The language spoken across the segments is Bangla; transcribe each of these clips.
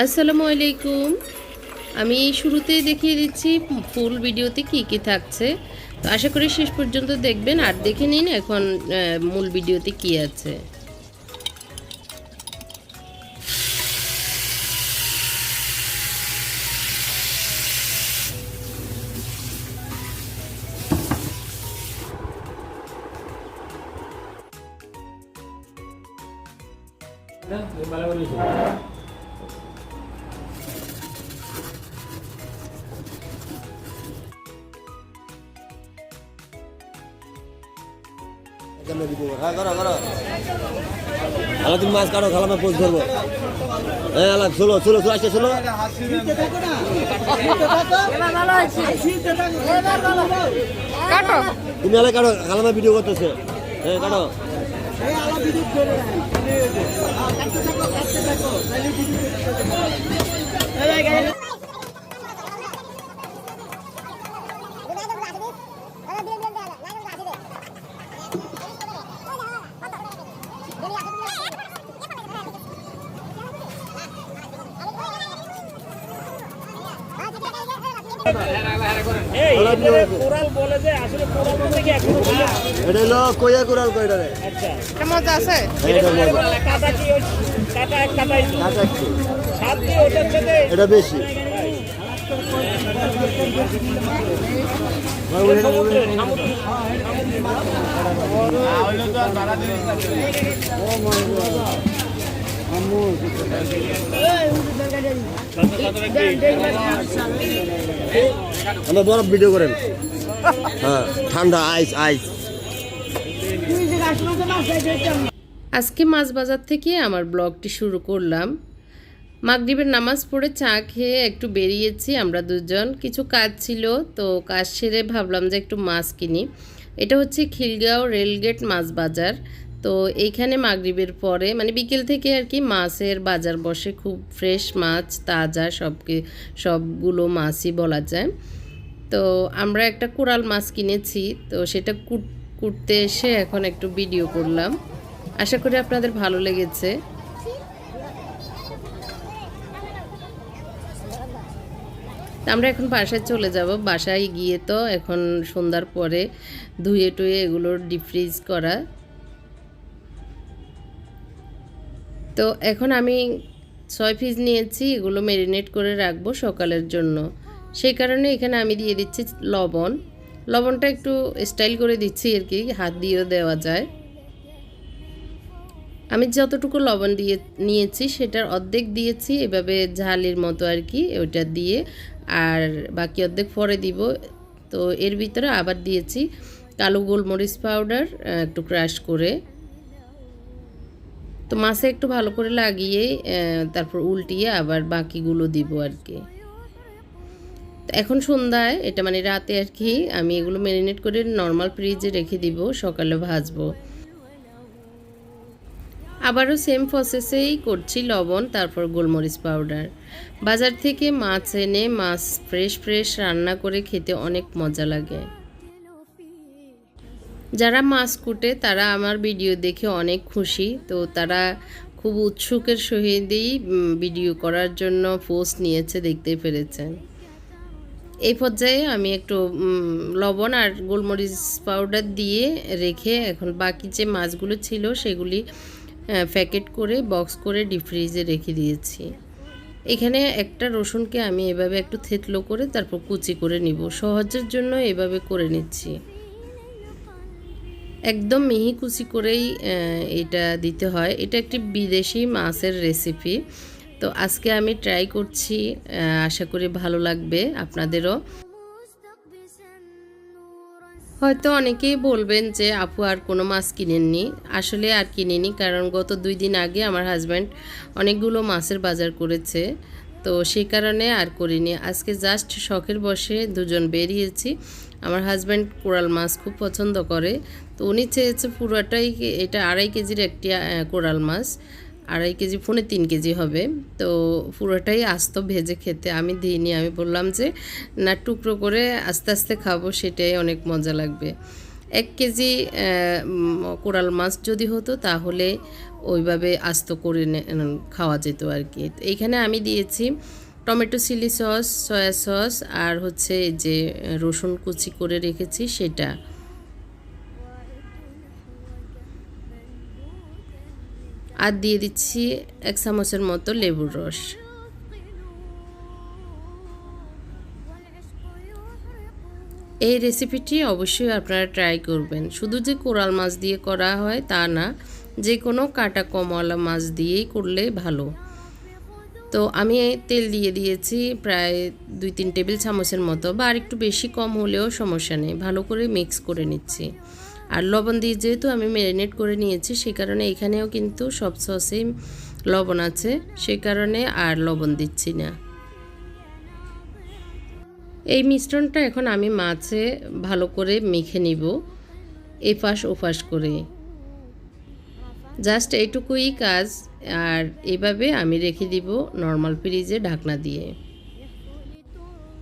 আসসালামু আলাইকুম। আমি শুরুতেই দেখিয়ে দিচ্ছি ফুল ভিডিওতে কি কি থাকছে। তো আশা করি শেষ পর্যন্ত দেখবেন আর দেখে নিন এখন মূল ভিডিওতে কি আছে। হ্যাঁ তুমি মাছ কাটো খালামে পোস্ট ধরবো হ্যাঁ আলা চলো চলো চলো আসছে চলো তুমি আলা কাটো খালামে ভিডিও করতেছে হ্যাঁ কাটো আলা কোরাল বলে যে আসলে কোরাল বলতে কি এখনও না এটা হলো কইয়া কুড়াল কয়টা রে আচ্ছা। এটা আছে? এটা মজা। কাটা কি ওই কাটা এক কাটাই কাঁচা একটু। সাত দিয়ে ওটার সাথে এটা বেশি। বরফ ভিডিও করেন। হ্যাঁ ঠান্ডা আইস আইস আজকে মাছ বাজার থেকে আমার ব্লগটি শুরু করলাম। মাগরিবের নামাজ পড়ে চা খেয়ে একটু বেরিয়েছি আমরা দুজন। কিছু কাজ ছিল, তো কাজ সেরে ভাবলাম যে একটু মাছ কিনি। এটা হচ্ছে খিলগাঁও রেলগেট মাছ বাজার। তো এইখানে মাগরিবের পরে মানে বিকেল থেকে আর কি মাছের বাজার বসে খুব ফ্রেশ মাছ, তাজা সবকে, সবগুলো মাছই বলা যায়। তো আমরা একটা কোরাল মাছ কিনেছি, তো সেটা কুট, কুটতে এসে এখন একটু ভিডিও করলাম। আশা করি আপনাদের ভালো লেগেছে। আমরা এখন বাসায় চলে যাব। বাসায় গিয়ে তো এখন সন্ধ্যার পরে ধুয়ে টুয়ে এগুলোর ডিফ্রিজ করা। তো এখন আমি ছয় পিস নিয়েছি, এগুলো ম্যারিনেট করে রাখব সকালের জন্য। সেই কারণে এখানে আমি দিয়ে দিচ্ছি লবণ। লবণটা একটু স্টাইল করে দিচ্ছি আর কি, হাত দিয়েও দেওয়া যায়। আমি যতটুকু লবণ দিয়ে, নিয়েছি সেটার অর্ধেক দিয়েছি, এভাবে ঝালের মতো আর কি, ওইটা দিয়ে। আর বাকি অর্ধেক পরে দিব। তো এর ভিতরে আবার দিয়েছি কালো গোলমরিচ পাউডার একটু ক্রাশ করে। তো মাছে একটু ভালো করে লাগিয়ে তারপর উল্টিয়ে আবার বাকিগুলো দিব আর কি। এখন সন্ধ্যায়, এটা মানে রাতে আর কি, আমি এগুলো ম্যারিনেট করে নর্মাল ফ্রিজে রেখে দিব, সকালে ভাজবো। আবারও সেম প্রসেসেই করছি লবণ, তারপর গোলমরিচ পাউডার বাজার থেকে মাছ এনে মাছ ফ্রেশ ফ্রেশ রান্না করে খেতে অনেক মজা লাগে। যারা মাছ কুটে, তারা আমার ভিডিও দেখে অনেক খুশি। তো তারা খুব উৎসুকের সহিতই ভিডিও করার জন্য পোস্ট নিয়েছে দেখতে পেরেছেন। এই পর্যায়ে আমি একটু লবণ আর গোলমরিচ পাউডার দিয়ে রেখে এখন বাকি যে মাছগুলো ছিল সেগুলি প্যাকেট করে, বক্স করে ডিপ ফ্রিজে রেখে দিয়েছি। এখানে একটা রসুনকে আমি এভাবে একটু থেতলো করে তারপর কুচি করে নিব। সহজের জন্য এভাবে করে নিচ্ছি। একদম মিহি কুচি করেই এটা দিতে হয়। এটা একটি বিদেশি মাছের রেসিপি তো আজকে আমি ট্রাই করছি আশা করি ভালো লাগবে আপনাদেরও। হয়তো অনেকেই বলবেন যে, আপু, আর কোনো মাছ কিনেননি? আসলে আর কিনিনি, কারণ গত দুই দিন আগে আমার হাজব্যান্ড অনেকগুলো মাছের বাজার করেছে। তো সেই কারণে আর করিনি। আজকে জাস্ট শখের বসে দুজন বেরিয়েছি। আমার হাজব্যান্ড কোরাল মাছ খুব পছন্দ করে, তো উনি চেয়েছে পুরোটাই এটা আড়াই কেজির একটি কোরাল মাছ, আড়াই কেজি ফোনে তিন কেজি হবে। তো পুরোটাই আস্ত ভেজে খেতে আমি দিইনি, আমি বললাম যে, না, টুকরো করে আস্তে আস্তে খাব, সেটাই অনেক মজা লাগবে। এক কেজি কোরাল মাছ যদি হতো তাহলে ওইভাবে আস্ত করে খাওয়া যেত আর কি। এইখানে আমি দিয়েছি tomato chilli sauce, soya sauce আর হচ্ছে যে রসুন কুচি করে রেখেছি সেটা। আর দিয়ে দিচ্ছি এক চামচের মতো লেবুর রস। এই রেসিপিটি অবশ্যই আপনারা ট্রাই করবেন। শুধু যে কোরাল মাছ দিয়ে করা হয় তা না, যে কোনো কাটা কমওয়ালা মাছ দিয়েই করলে ভালো। তো আমি তেল দিয়ে দিয়েছি প্রায় দুই তিন টেবিল চামচের মতো বা আর একটু বেশি কম হলেও সমস্যা নেই। ভালো করে মিক্স করে নিচ্ছি। আর লবণ দিয়ে যেহেতু আমি ম্যারিনেট করে নিয়েছি সেই কারণে এখানেও কিন্তু সব সসেই লবণ আছে সেই কারণে আর লবণ দিচ্ছি না। এই মিশ্রণটা এখন আমি মাছে ভালো করে মেখে নিব, এপাশ ওপাশ করে। জাস্ট এইটুকুই কাজ, আর এভাবে আমি রেখে দিব নর্মাল ফ্রিজে ঢাকনা দিয়ে।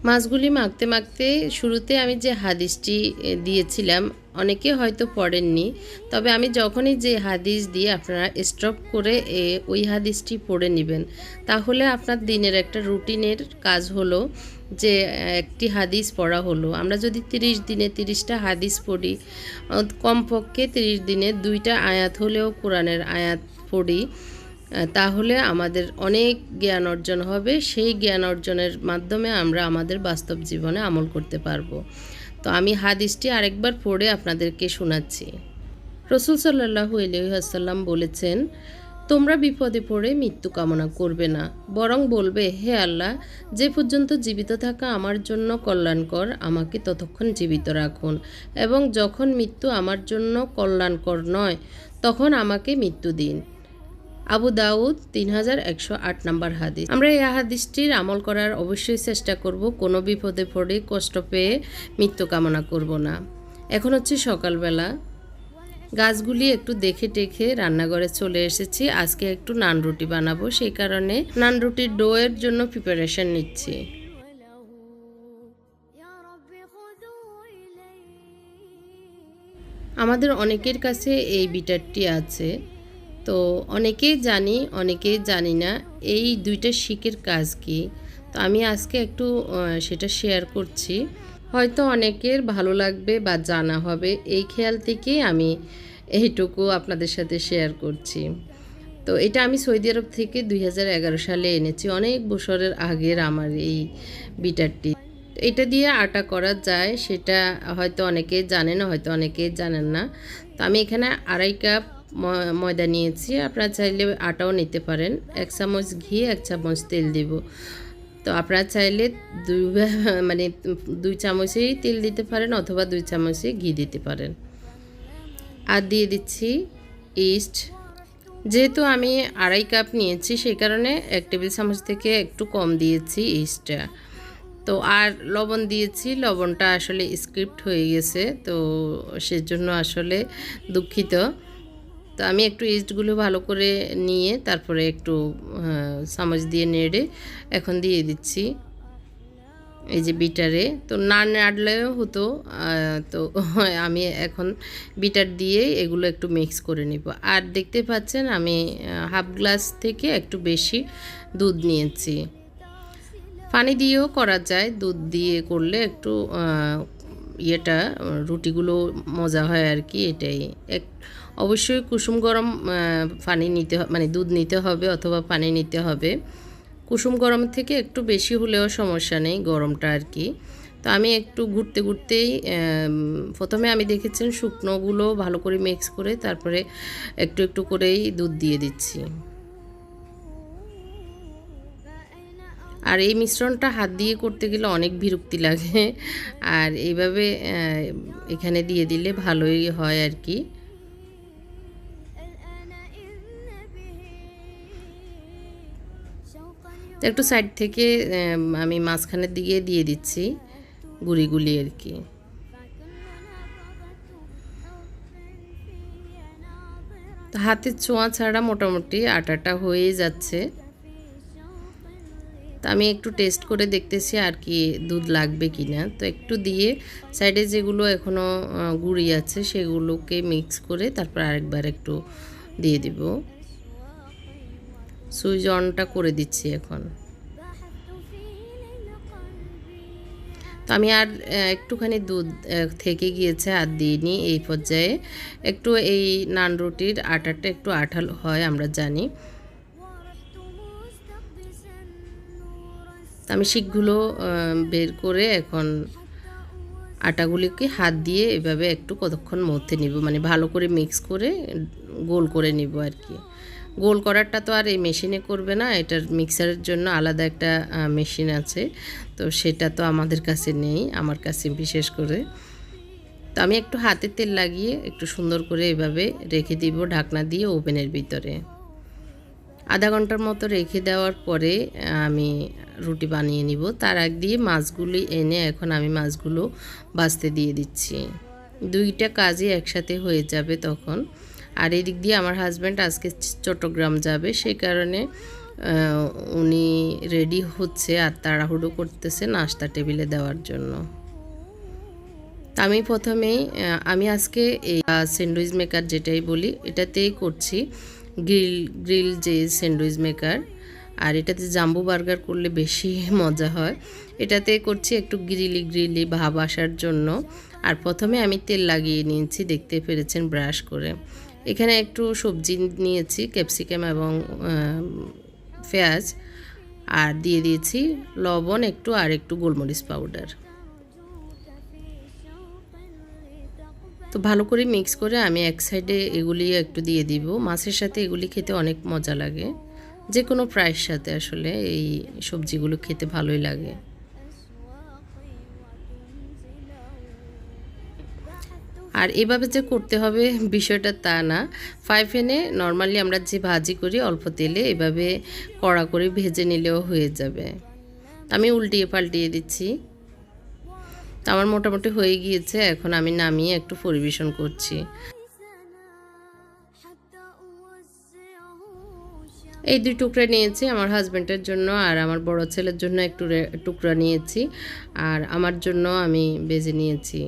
মাছগুলি মাখতে মাখতে শুরুতে আমি যে হাদিসটি দিয়েছিলাম অনেকে হয়তো পড়েননি। তবে আমি যখনই যে হাদিস দিয়ে আপনারা স্টপ করে ওই হাদিসটি পড়ে নেবেন। তাহলে আপনার দিনের একটা রুটিনের কাজ হলো যে, একটি হাদিস পড়া হলো। আমরা যদি তিরিশ দিনে তিরিশটা হাদিস পড়ি কমপক্ষে তিরিশ দিনে দুইটা আয়াত হলেও কোরআনের আয়াত পড়ি তাহলে আমাদের অনেক জ্ঞান অর্জন হবে। সেই জ্ঞান অর্জনের মাধ্যমে আমরা আমাদের বাস্তব জীবনে আমল করতে পারব। তো আমি হাদিসটি আরেকবার পড়ে আপনাদেরকে শোনাচ্ছি। রসুল সাল্লাহু আলহাসাল্লাম বলেছেন, তোমরা বিপদে পড়ে মৃত্যু কামনা করবে না, বরং বলবে, হে আল্লাহ, যে পর্যন্ত জীবিত থাকা আমার জন্য কল্যাণকর, আমাকে ততক্ষণ জীবিত রাখুন, এবং যখন মৃত্যু আমার জন্য কল্যাণকর নয়, তখন আমাকে মৃত্যু দিন আবু দাউদ তিন হাজার একশো আট নম্বর হাদিস। আমরা এই হাদিসটির আমল করার অবশ্যই চেষ্টা করব, কোনো বিপদে পড়ে, কষ্ট পেয়ে মৃত্যু কামনা করব না। এখন হচ্ছে সকালবেলা। গাছগুলি একটু দেখে টেখে রান্নাঘরে চলে এসেছি। আজকে একটু নান রুটি বানাবো, সেই কারণে নান রুটির ডোয়ের জন্য প্রিপারেশন নিচ্ছি। আমাদের অনেকের কাছে এই বিটারটি আছে। তো অনেকেই জানি অনেকেই জানি না এই দুইটা শিকের কাজ কি। তো আমি আজকে একটু সেটা শেয়ার করছি। হয়তো অনেকের ভালো লাগবে বা জানা হবে, এই খেয়াল থেকেই আমি এইটুকু আপনাদের সাথে শেয়ার করছি। তো এটা আমি সৌদি আরব থেকে দুই হাজার এগারো সালে এনেছি, অনেক বছরের আগের আমার এই বিটারটি। এটা দিয়ে আটা করা যায়, সেটা হয়তো অনেকে জানেন হয়তো অনেকে জানেন না। তো আমি এখানে আড়াই কাপ ময়দা নিয়েছি, আপনারা চাইলে আটাও নিতে পারেন। এক চামচ ঘি, এক চামচ তেল দেব। তো আপনারা চাইলে দুই মানে দুই চামচেই তেল দিতে পারেন অথবা দুই চামচে ঘি দিতে পারেন। আর দিয়ে দিচ্ছি ইস্ট। যেহেতু আমি আড়াই কাপ নিয়েছি, সেই কারণে এক টেবিল চামচ থেকে একটু কম দিয়েছি ইস্টটা। তো আর লবণ দিয়েছি, লবণটা আসলে স্ক্রিপ্ট হয়ে গেছে, তো সেজন্য আসলে দুঃখিত। তো আমি একটু ইস্টগুলো ভালো করে নিয়ে তারপরে একটু আহ, চামচ দিয়ে নেড়ে এখন দিয়ে দিচ্ছি। এই যে বিটারে তো না নাড়লেও হতো তো আমি এখন বিটার দিয়ে এগুলো একটু মিক্স করে নিব। আর দেখতে পাচ্ছেন আমি হাফ গ্লাস থেকে একটু বেশি দুধ নিয়েছি। পানি দিয়েও করা যায় দুধ দিয়ে করলে একটু ইয়েটা রুটিগুলো মজা হয় আর কি এটাই। এক অবশ্যই কুসুম গরম পানি নিতে মানে দুধ নিতে হবে অথবা পানি নিতে হবে। কুসুম গরম থেকে একটু বেশি হলেও সমস্যা নেই গরমটা আর কি। তো আমি একটু ঘুরতে ঘুরতেই প্রথমে আমি দেখেছেন শুকনোগুলো ভালো করে মিক্স করে তারপরে একটু একটু করেই দুধ দিয়ে দিচ্ছি। আর এই মিশ্রণটা হাত দিয়ে করতে গেলে অনেক বিরক্তি লাগে। আর এইভাবে এখানে দিয়ে দিলে ভালোই হয় আর কি। তো একটু সাইড থেকে আমি মাঝখানের দিকে দিয়ে দিচ্ছি গুড়িগুলি আর কি। হাতের ছোঁয়া ছাড়া মোটামুটি আটাটা হয়ে যাচ্ছে। তো আমি একটু টেস্ট করে দেখতেছি আর কি দুধ লাগবে কি না তো একটু দিয়ে সাইডে যেগুলো এখনও গুঁড়ি আছে সেগুলোকে মিক্স করে তারপর আরেকবার একটু দিয়ে দিব। সুইচ অনটা করে দিচ্ছি এখন। তো আমি আর একটুখানি দুধ থেকে গিয়েছে আর দিইনি এই পর্যায়ে। একটু এই নান রুটির আটাটা একটু আঠাল হয়, আমরা জানি। আমি শিখগুলো বের করে এখন আটাগুলিকে হাত দিয়ে এভাবে একটু কতক্ষণ মধ্যে নিব মানে ভালো করে মিক্স করে গোল করে নিব আর কি। গোল করারটা তো আর এই মেশিনে করবে না, এটার মিক্সারের জন্য আলাদা একটা মেশিন আছে। তো সেটা তো আমাদের কাছে নেই, আমার কাছে বিশেষ করে। তো আমি একটু হাতে তেল লাগিয়ে একটু সুন্দর করে এভাবে রেখে দিব ঢাকনা দিয়ে ওভেনের ভিতরে। আধা ঘণ্টার মতো রেখে দেওয়ার পরে আমি রুটি বানিয়ে নিব। তার আগ দিয়ে মাছগুলি এনে এখন আমি মাছগুলো বাছতে দিয়ে দিচ্ছি। দুইটা কাজই একসাথে হয়ে যাবে তখন। আর এদিক দিয়ে আমার হাজব্যান্ড আজকে চট্টগ্রাম যাবে, সেই কারণে উনি রেডি হচ্ছে আর তাড়াহুড়ো করতেছে নাস্তা টেবিলে দেওয়ার জন্য। আমি প্রথমেই আমি আজকে এই স্যান্ডউইচ মেকার যেটাই বলি, এটাতেই করছি। গ্রিল গ্রিল যে স্যান্ডউইচ মেকার আর এটাতে জাম্বু বার্গার করলে বেশি মজা হয়। এটাতে করছি একটু গ্রিলি গ্রিলি ভাব আসার জন্য। আর প্রথমে আমি তেল লাগিয়ে নিয়েছি, দেখতে পেরেছেন ব্রাশ করে। এখানে একটু সবজি নিয়েছি, ক্যাপসিকাম এবং পেঁয়াজ। আর দিয়ে দিয়েছি লবণ, একটু আর একটু গোলমরিচ পাউডার। তো ভালো করে মিক্স করে আমি এক সাইডে এগুলি একটু দিয়ে দিব। মাছের সাথে এগুলি খেতে অনেক মজা লাগে। যে কোনো ফ্রাইয়ের সাথে আসলে এই সবজিগুলো খেতে ভালোই লাগে। আর এভাবে যে করতে হবে বিষয়টা তা না। ফাইভ এনে নর্মালি আমরা যে ভাজি করি অল্প তেলে এভাবে কড়া করে ভেজে নিলেও হয়ে যাবে। আমি উল্টিয়ে পাল্টিয়ে দিচ্ছি। আমার মোটামুটি হয়ে গিয়েছে, এখন আমি নামিয়ে একটু পরিবেশন করছি। এই দুই টুকরা নিয়েছি আমার হাজব্যান্ডের জন্য আর আমার বড় ছেলের জন্য একটু টুকরা নিয়েছি। আর আমার জন্য আমি বেজে নিয়েছি।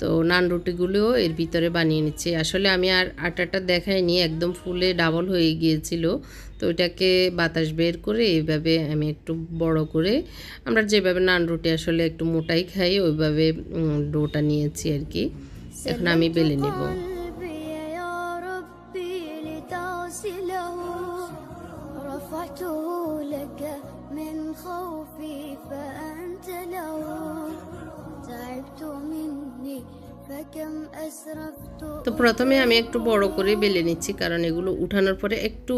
তো নান রুটিগুলোও এর ভিতরে বানিয়ে নিচ্ছি। আসলে আমি আর আটাটা দেখাইনি, একদম ফুলে ডাবল হয়ে গিয়েছিল। তো ওইটাকে বাতাস বের করে এইভাবে আমি একটু বড় করে আমরা যেভাবে নান রুটি আসলে একটু মোটাই খাই, ওইভাবে ডোটা নিয়েছি আর কি। এখন আমি বেলে নেব। তো প্রথমে আমি একটু বড় করে বেলে নিচ্ছি, কারণ এগুলো উঠানোর পরে একটু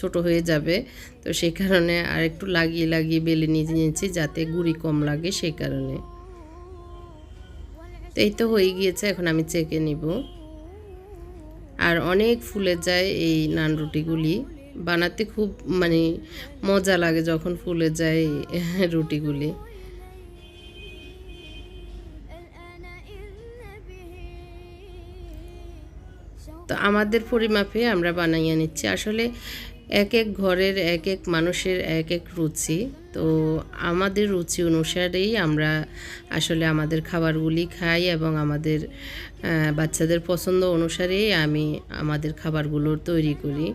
ছোট হয়ে যাবে। তো সেই কারণে আর একটু লাগিয়ে লাগিয়ে বেলে নিয়ে নিয়েছি যাতে গুড়ি কম লাগে সেই কারণে। তো এই তো হয়ে গিয়েছে, এখন আমি চেকে নিব। আর অনেক ফুলে যায় এই নান রুটিগুলি। বানাতে খুব মানে মজা লাগে যখন ফুলে যায় রুটিগুলি। তো আমাদের পরিমাপে আমরা বানাইয়া নিচ্ছি। আসলে এক এক ঘরের এক এক মানুষের এক এক রুচি। তো আমাদের রুচি অনুসারেই আমরা আসলে আমাদের খাবারগুলি খাই এবং আমাদের বাচ্চাদের পছন্দ অনুসারেই আমি আমাদের খাবারগুলো তৈরি করি।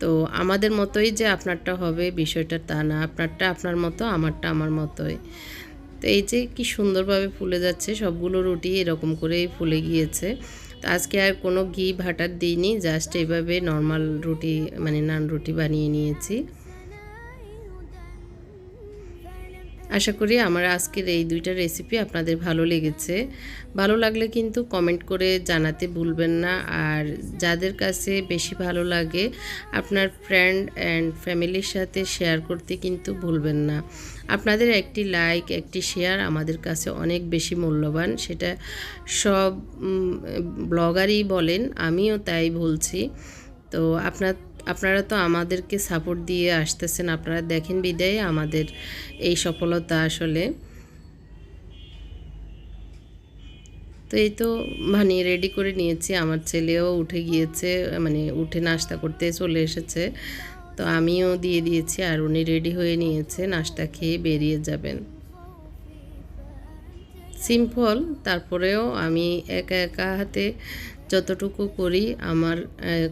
তো আমাদের মতোই যে আপনারটা হবে বিষয়টা তা না, আপনারটা আপনার মতো, আমারটা আমার মতোই। তো এই যে কি সুন্দরভাবে ফুলে যাচ্ছে, সবগুলো রুটি এরকম করেই ফুলে গিয়েছে। আজকে আর কোনো ঘি ভাটার দিইনি জাস্ট এভাবে নর্মাল রুটি মানে নান রুটি বানিয়ে নিয়েছি। আশা করি আমার আজকের এই দুইটা রেসিপি আপনাদের ভালো লেগেছে। ভালো লাগলে কিন্তু কমেন্ট করে জানাতে ভুলবেন না। আর যাদের কাছে বেশি ভালো লাগে, আপনার ফ্রেন্ড অ্যান্ড ফ্যামিলির সাথে শেয়ার করতে কিন্তু ভুলবেন না। আপনাদের একটি লাইক একটি শেয়ার আমাদের কাছে অনেক বেশি মূল্যবান। সেটা সব ব্লগারই বলেন, আমিও তাই বলছি। তো আপনার আপনারা তো আমাদেরকে সাপোর্ট দিয়ে আসতেছেন। আপনারা দেখেন বিদায় আমাদের এই সফলতা আসলে। তো এই তো মানে রেডি করে নিয়েছি। আমার ছেলেও উঠে গিয়েছে মানে উঠে নাস্তা করতে চলে এসেছে। তো আমিও দিয়ে দিয়েছি আর উনি রেডি হয়ে নিয়েছে। নাস্তা খেয়ে বেরিয়ে যাবেন। সিম্পল, তারপরেও আমি একা একা হাতে যতটুকু করি আমার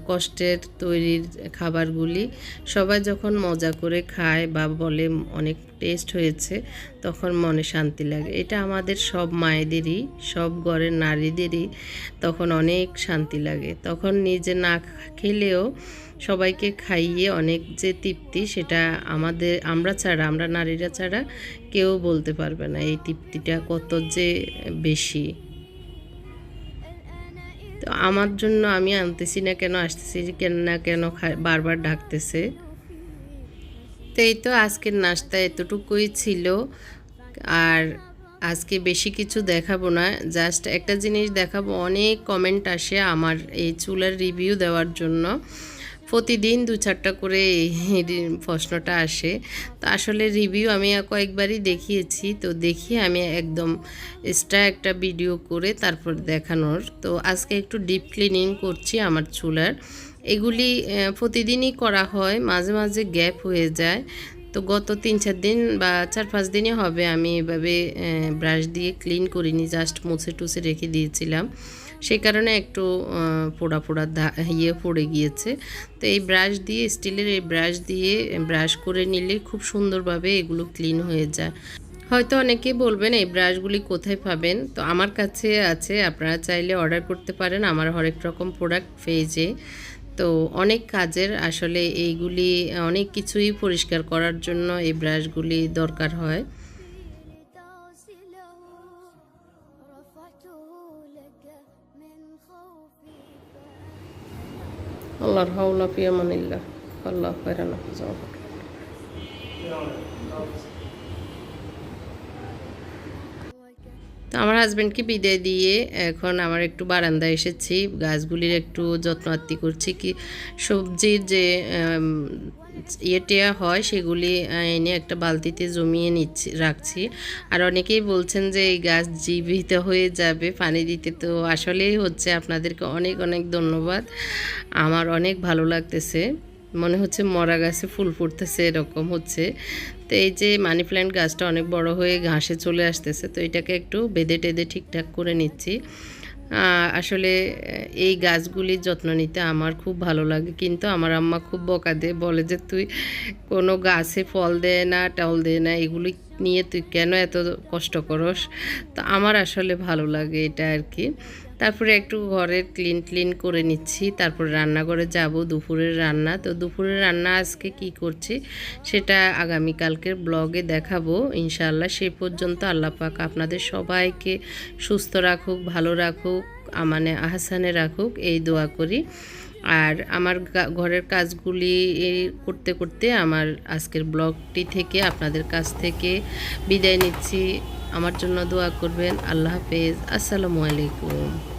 কষ্টের তৈরির খাবারগুলি, সবাই যখন মজা করে খায় বা বলে অনেক টেস্ট হয়েছে, তখন মনে শান্তি লাগে। এটা আমাদের সব মায়েদেরই, সব ঘরের নারীদেরই তখন অনেক শান্তি লাগে। তখন নিজে না খেলেও সবাইকে খাইয়ে অনেক যে তৃপ্তি সেটা আমাদের, আমরা ছাড়া, আমরা নারীরা ছাড়া কেউ বলতে পারবে না এই তৃপ্তিটা কত যে বেশি। তো আমার জন্য আমি আনতেছি না কেন, আসতেছি কেন না কেন বারবার ডাকতেছে। তো এই তো আজকের নাস্তা এতটুকুই ছিল। আর আজকে বেশি কিছু দেখাবো না, জাস্ট একটা জিনিস দেখাবো, অনেক কমেন্ট আসে আমার এই চুলার রিভিউ দেওয়ার জন্য। প্রতিদিন দু চারটা করে প্রশ্নটা আসে। তো আসলে রিভিউ আমি কয়েকবারই দেখিয়েছি, তো দেখিয়ে আমি একদম এক্সট্রা একটা ভিডিও করে তারপর দেখানোর। তো আজকে একটু ডিপ ক্লিনিং করছি আমার চুলার। এগুলি প্রতিদিনই করা হয়, মাঝে মাঝে গ্যাপ হয়ে যায়। তো গত তিন চার দিন বা চার পাঁচ দিনই হবে আমি এভাবে ব্রাশ দিয়ে ক্লিন করিনি জাস্ট মুছে টুছে রেখে দিয়েছিলাম। সেই কারণে একটু পোড়া পোড়া ইয়ে পড়ে গিয়েছে। তো এই ব্রাশ দিয়ে, স্টিলের এই ব্রাশ দিয়ে, ব্রাশ করে নিলে খুব সুন্দরভাবে এগুলো ক্লিন হয়ে যায়। হয়তো অনেকে বলবেন, এই ব্রাশগুলি কোথায় পাবেন? তো আমার কাছে আছে, আপনারা চাইলে অর্ডার করতে পারেন। আমার হরেক রকম প্রোডাক্ট পেয়েছে তো অনেক কাজের আসলে এইগুলি, অনেক কিছুই পরিষ্কার করার জন্য এই ব্রাশগুলি দরকার হয়। আল্লাহর হাওলা, পিয়ামানিল্লাহ। আল্লাহ খয়রানা তো আমার হাজব্যান্ডকে বিদায় দিয়ে এখন আমার একটু বারান্দায় এসেছি। গাছগুলির একটু যত্ন আত্তি করছি কি, সবজির যে ইয়েটিয়া হয়, সেগুলি এনে একটা বালতিতে জমিয়ে নিচ্ছি, রাখছি। আর অনেকেই বলছেন যে এই গাছ জীবিত হয়ে যাবে পানি দিতে। তো আসলেই হচ্ছে আপনাদেরকে অনেক অনেক ধন্যবাদ। আমার অনেক ভালো লাগতেছে। মনে হচ্ছে মরা গাছে ফুল ফুটতেছে, এরকম হচ্ছে। তো এই যে মানি প্ল্যান্ট গাছটা অনেক বড় হয়ে ঘাসে চলে আসতেছে, তো এটাকে একটু বেঁধে টেঁধে ঠিকঠাক করে নিচ্ছি। আসলে এই গাছগুলির যত্ন নিতে আমার খুব ভালো লাগে। কিন্তু আমার আম্মা খুব বকা দেয় বলে যে, তুই কোনো গাছে ফল দেয় না, টল দেয় না, এগুলি নিয়ে তুই কেন এত কষ্ট করস? তো আমার আসলে ভালো লাগে এটা আর কি তারপরে একটু ঘরের ক্লিন ক্লিন করে নিচ্ছি। তারপর রান্নাঘরে যাব, দুপুরের রান্না। তো দুপুরের রান্না আজকে কি করছি, সেটা আগামীকালকের ব্লগে দেখাবো, ইনশাআল্লাহ। সেই পর্যন্ত আল্লাহ পাক আপনাদের সবাইকে সুস্থ রাখুক, ভালো রাখুক আ- মানে আহসানে রাখুক, এই দোয়া করি। আর আমার ঘরের কাজগুলি করতে করতে আমার আজকের ব্লগটি থেকে আপনাদের কাছ থেকে বিদায় নিচ্ছি। আমার জন্য দোয়া করবেন। আল্লাহ হাফেজ। আসসালামু আলাইকুম।